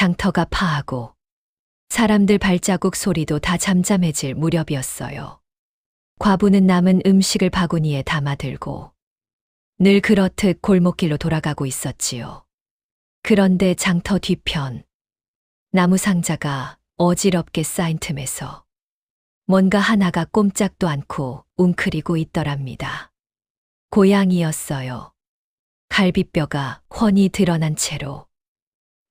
장터가 파하고 사람들 발자국 소리도 다 잠잠해질 무렵이었어요. 과부는 남은 음식을 바구니에 담아들고 늘 그렇듯 골목길로 돌아가고 있었지요. 그런데 장터 뒤편 나무 상자가 어지럽게 쌓인 틈에서 뭔가 하나가 꼼짝도 않고 웅크리고 있더랍니다. 고양이였어요. 갈비뼈가 훤히 드러난 채로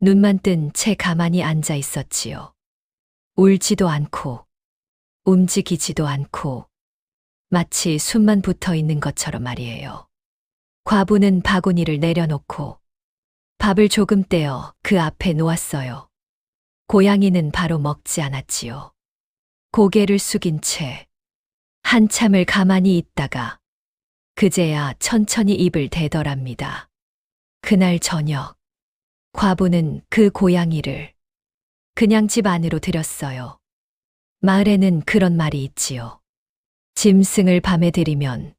눈만 뜬 채 가만히 앉아 있었지요. 울지도 않고 움직이지도 않고 마치 숨만 붙어 있는 것처럼 말이에요. 과부는 바구니를 내려놓고 밥을 조금 떼어 그 앞에 놓았어요. 고양이는 바로 먹지 않았지요. 고개를 숙인 채 한참을 가만히 있다가 그제야 천천히 입을 대더랍니다. 그날 저녁 과부는 그 고양이를 그냥 집 안으로 들였어요. 마을에는 그런 말이 있지요. 짐승을 밤에 들이면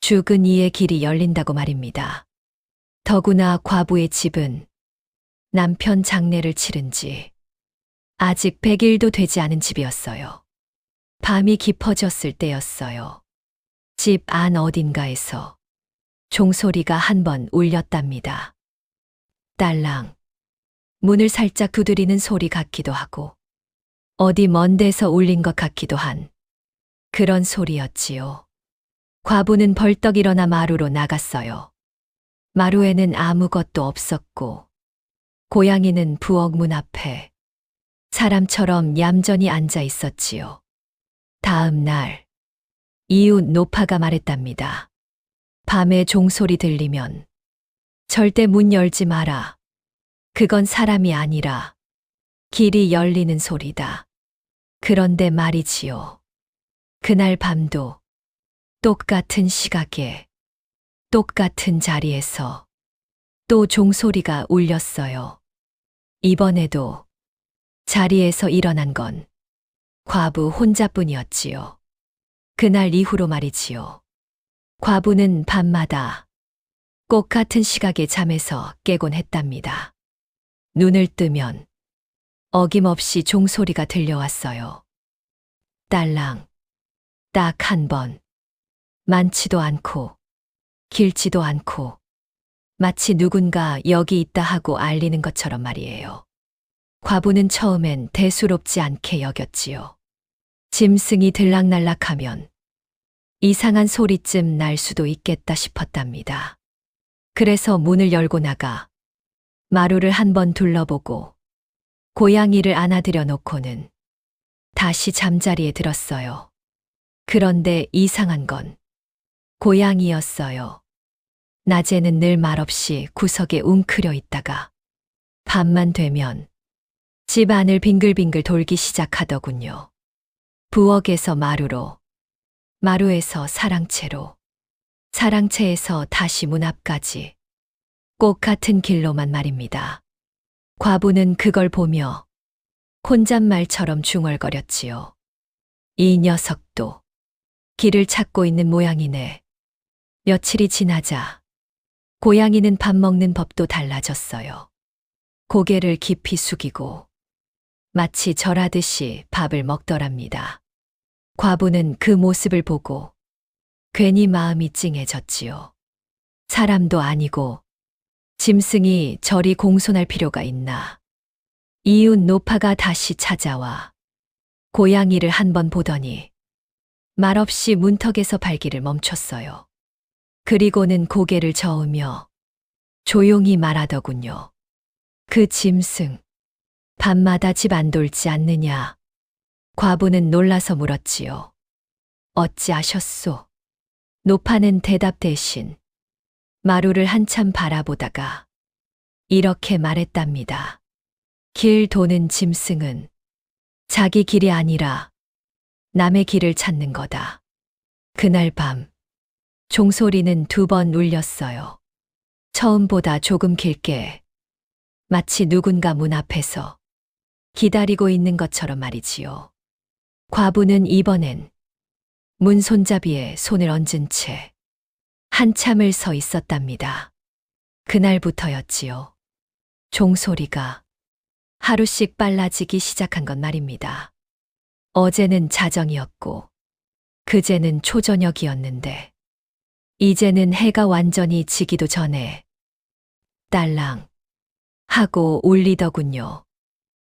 죽은 이의 길이 열린다고 말입니다. 더구나 과부의 집은 남편 장례를 치른 지 아직 100일도 되지 않은 집이었어요. 밤이 깊어졌을 때였어요. 집 안 어딘가에서 종소리가 한 번 울렸답니다. 딸랑. 문을 살짝 두드리는 소리 같기도 하고, 어디 먼 데서 울린 것 같기도 한 그런 소리였지요. 과부는 벌떡 일어나 마루로 나갔어요. 마루에는 아무것도 없었고, 고양이는 부엌 문 앞에 사람처럼 얌전히 앉아 있었지요. 다음 날, 이웃 노파가 말했답니다. 밤에 종소리 들리면 절대 문 열지 마라. 그건 사람이 아니라 길이 열리는 소리다. 그런데 말이지요. 그날 밤도 똑같은 시각에 똑같은 자리에서 또 종소리가 울렸어요. 이번에도 자리에서 일어난 건 과부 혼자뿐이었지요. 그날 이후로 말이지요. 과부는 밤마다 꼭 같은 시각에 잠에서 깨곤 했답니다. 눈을 뜨면 어김없이 종소리가 들려왔어요. 딸랑, 딱 한 번. 많지도 않고, 길지도 않고, 마치 누군가 여기 있다 하고 알리는 것처럼 말이에요. 과부는 처음엔 대수롭지 않게 여겼지요. 짐승이 들락날락하면 이상한 소리쯤 날 수도 있겠다 싶었답니다. 그래서 문을 열고 나가 마루를 한번 둘러보고 고양이를 안아들여 놓고는 다시 잠자리에 들었어요. 그런데 이상한 건 고양이였어요. 낮에는 늘 말없이 구석에 웅크려 있다가 밤만 되면 집 안을 빙글빙글 돌기 시작하더군요. 부엌에서 마루로, 마루에서 사랑채로, 사랑채에서 다시 문 앞까지 꼭 같은 길로만 말입니다. 과부는 그걸 보며 혼잣말처럼 중얼거렸지요. 이 녀석도 길을 찾고 있는 모양이네. 며칠이 지나자 고양이는 밥 먹는 법도 달라졌어요. 고개를 깊이 숙이고 마치 절하듯이 밥을 먹더랍니다. 과부는 그 모습을 보고 괜히 마음이 찡해졌지요. 사람도 아니고 짐승이 저리 공손할 필요가 있나. 이웃 노파가 다시 찾아와 고양이를 한 번 보더니 말없이 문턱에서 발기를 멈췄어요. 그리고는 고개를 저으며 조용히 말하더군요. 그 짐승, 밤마다 집 안 돌지 않느냐. 과부는 놀라서 물었지요. 어찌 아셨소? 노파는 대답 대신 마루를 한참 바라보다가 이렇게 말했답니다. 길 도는 짐승은 자기 길이 아니라 남의 길을 찾는 거다. 그날 밤 종소리는 두 번 울렸어요. 처음보다 조금 길게 마치 누군가 문 앞에서 기다리고 있는 것처럼 말이지요. 과부는 이번엔 문 손잡이에 손을 얹은 채 한참을 서 있었답니다. 그날부터였지요. 종소리가 하루씩 빨라지기 시작한 건 말입니다. 어제는 자정이었고, 그제는 초저녁이었는데, 이제는 해가 완전히 지기도 전에, 딸랑, 하고 울리더군요.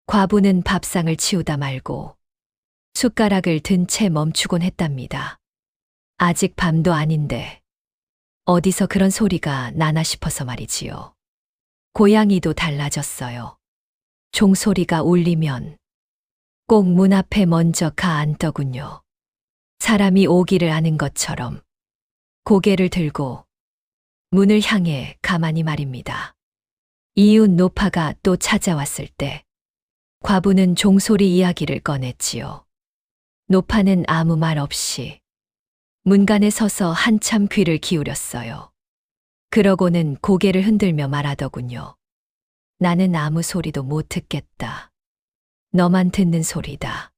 과부는 밥상을 치우다 말고, 숟가락을 든 채 멈추곤 했답니다. 아직 밤도 아닌데, 어디서 그런 소리가 나나 싶어서 말이지요. 고양이도 달라졌어요. 종소리가 울리면 꼭 문 앞에 먼저 가 앉더군요. 사람이 오기를 아는 것처럼 고개를 들고 문을 향해 가만히 말입니다. 이웃 노파가 또 찾아왔을 때 과부는 종소리 이야기를 꺼냈지요. 노파는 아무 말 없이 문간에 서서 한참 귀를 기울였어요. 그러고는 고개를 흔들며 말하더군요. 나는 아무 소리도 못 듣겠다. 너만 듣는 소리다.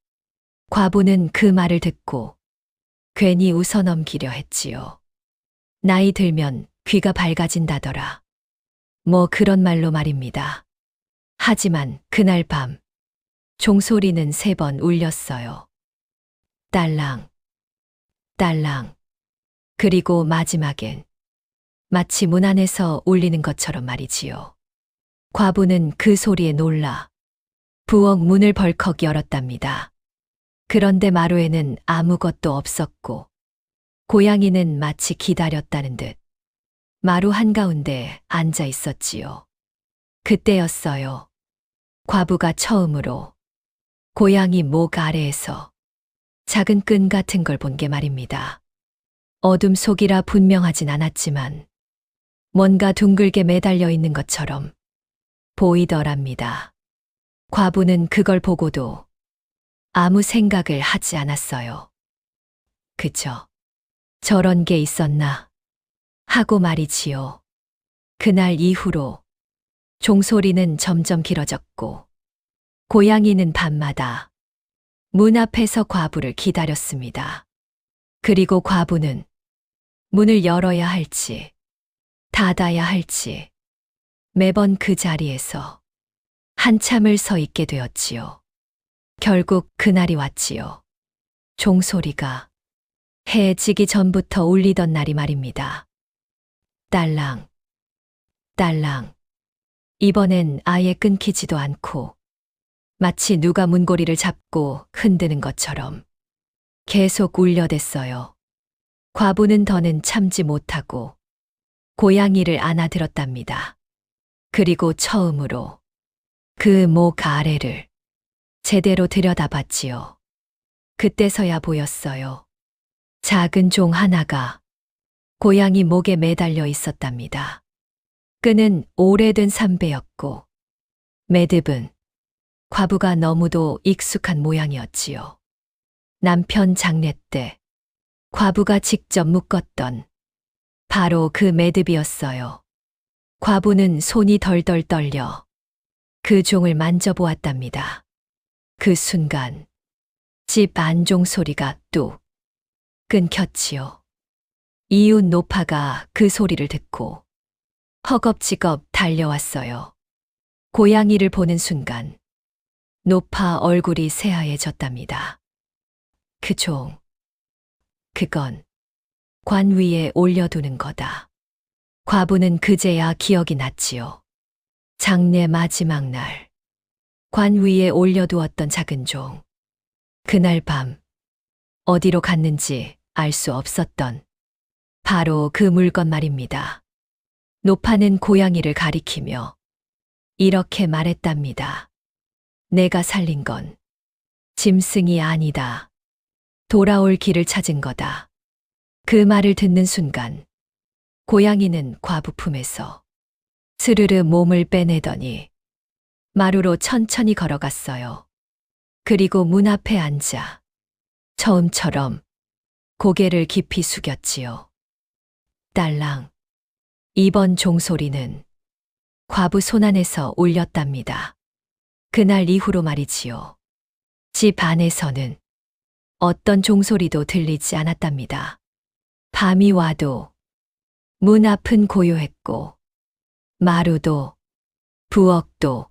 과부는 그 말을 듣고 괜히 웃어넘기려 했지요. 나이 들면 귀가 밝아진다더라. 뭐 그런 말로 말입니다. 하지만 그날 밤 종소리는 세 번 울렸어요. 딸랑, 딸랑. 그리고 마지막엔 마치 문 안에서 울리는 것처럼 말이지요. 과부는 그 소리에 놀라 부엌 문을 벌컥 열었답니다. 그런데 마루에는 아무것도 없었고 고양이는 마치 기다렸다는 듯 마루 한가운데 앉아 있었지요. 그때였어요. 과부가 처음으로 고양이 목 아래에서 작은 끈 같은 걸 본 게 말입니다. 어둠 속이라 분명하진 않았지만 뭔가 둥글게 매달려 있는 것처럼 보이더랍니다. 과부는 그걸 보고도 아무 생각을 하지 않았어요. 그저 저런 게 있었나 하고 말이지요. 그날 이후로 종소리는 점점 길어졌고 고양이는 밤마다 문 앞에서 과부를 기다렸습니다. 그리고 과부는 문을 열어야 할지 닫아야 할지 매번 그 자리에서 한참을 서 있게 되었지요. 결국 그날이 왔지요. 종소리가 해 지기 전부터 울리던 날이 말입니다. 딸랑, 딸랑. 이번엔 아예 끊기지도 않고 마치 누가 문고리를 잡고 흔드는 것처럼 계속 울려댔어요. 과부는 더는 참지 못하고 고양이를 안아들었답니다. 그리고 처음으로 그 목 아래를 제대로 들여다봤지요. 그때서야 보였어요. 작은 종 하나가 고양이 목에 매달려 있었답니다. 끈은 오래된 삼배였고 매듭은 과부가 너무도 익숙한 모양이었지요. 남편 장례 때 과부가 직접 묶었던 바로 그 매듭이었어요. 과부는 손이 덜덜 떨려 그 종을 만져보았답니다. 그 순간 집 안종 소리가 뚝 끊겼지요. 이웃 노파가 그 소리를 듣고 허겁지겁 달려왔어요. 고양이를 보는 순간 노파 얼굴이 새하얘졌답니다. 그 종, 그건 관 위에 올려두는 거다. 과부는 그제야 기억이 났지요. 장례 마지막 날, 관 위에 올려두었던 작은 종. 그날 밤, 어디로 갔는지 알 수 없었던 바로 그 물건 말입니다. 노파는 고양이를 가리키며 이렇게 말했답니다. 내가 살린 건 짐승이 아니다. 돌아올 길을 찾은 거다. 그 말을 듣는 순간 고양이는 과부 품에서 스르르 몸을 빼내더니 마루로 천천히 걸어갔어요. 그리고 문 앞에 앉아 처음처럼 고개를 깊이 숙였지요. 딸랑, 이번 종소리는 과부 손안에서 울렸답니다. 그날 이후로 말이지요. 집 안에서는 어떤 종소리도 들리지 않았답니다. 밤이 와도 문 앞은 고요했고, 마루도, 부엌도,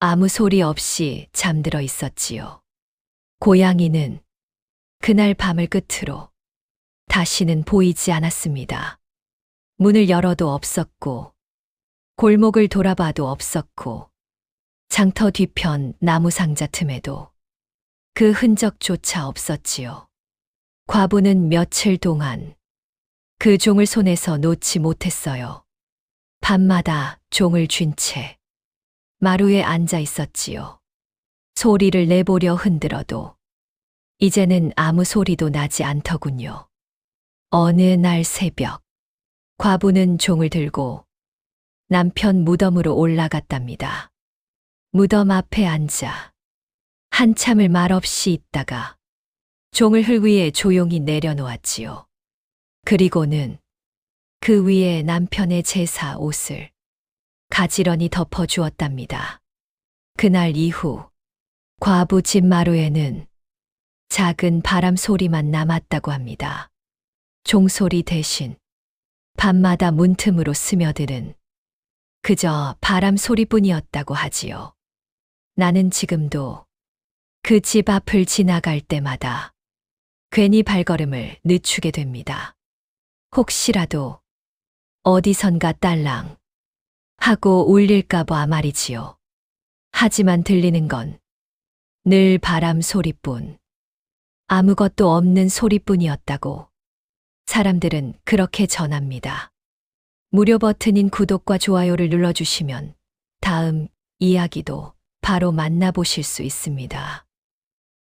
아무 소리 없이 잠들어 있었지요. 고양이는 그날 밤을 끝으로 다시는 보이지 않았습니다. 문을 열어도 없었고, 골목을 돌아봐도 없었고, 장터 뒤편 나무 상자 틈에도 그 흔적조차 없었지요. 과부는 며칠 동안 그 종을 손에서 놓지 못했어요. 밤마다 종을 쥔 채 마루에 앉아 있었지요. 소리를 내보려 흔들어도 이제는 아무 소리도 나지 않더군요. 어느 날 새벽, 과부는 종을 들고 남편 무덤으로 올라갔답니다. 무덤 앞에 앉아 한참을 말없이 있다가 종을 흙 위에 조용히 내려놓았지요. 그리고는 그 위에 남편의 제사 옷을 가지런히 덮어주었답니다. 그날 이후 과부 집 마루에는 작은 바람 소리만 남았다고 합니다. 종소리 대신 밤마다 문틈으로 스며드는 그저 바람 소리뿐이었다고 하지요. 나는 지금도 그 집 앞을 지나갈 때마다 괜히 발걸음을 늦추게 됩니다. 혹시라도 어디선가 딸랑 하고 울릴까봐 말이지요. 하지만 들리는 건 늘 바람 소리뿐, 아무것도 없는 소리뿐이었다고 사람들은 그렇게 전합니다. 무료 버튼인 구독과 좋아요를 눌러주시면 다음 이야기도 바로 만나보실 수 있습니다.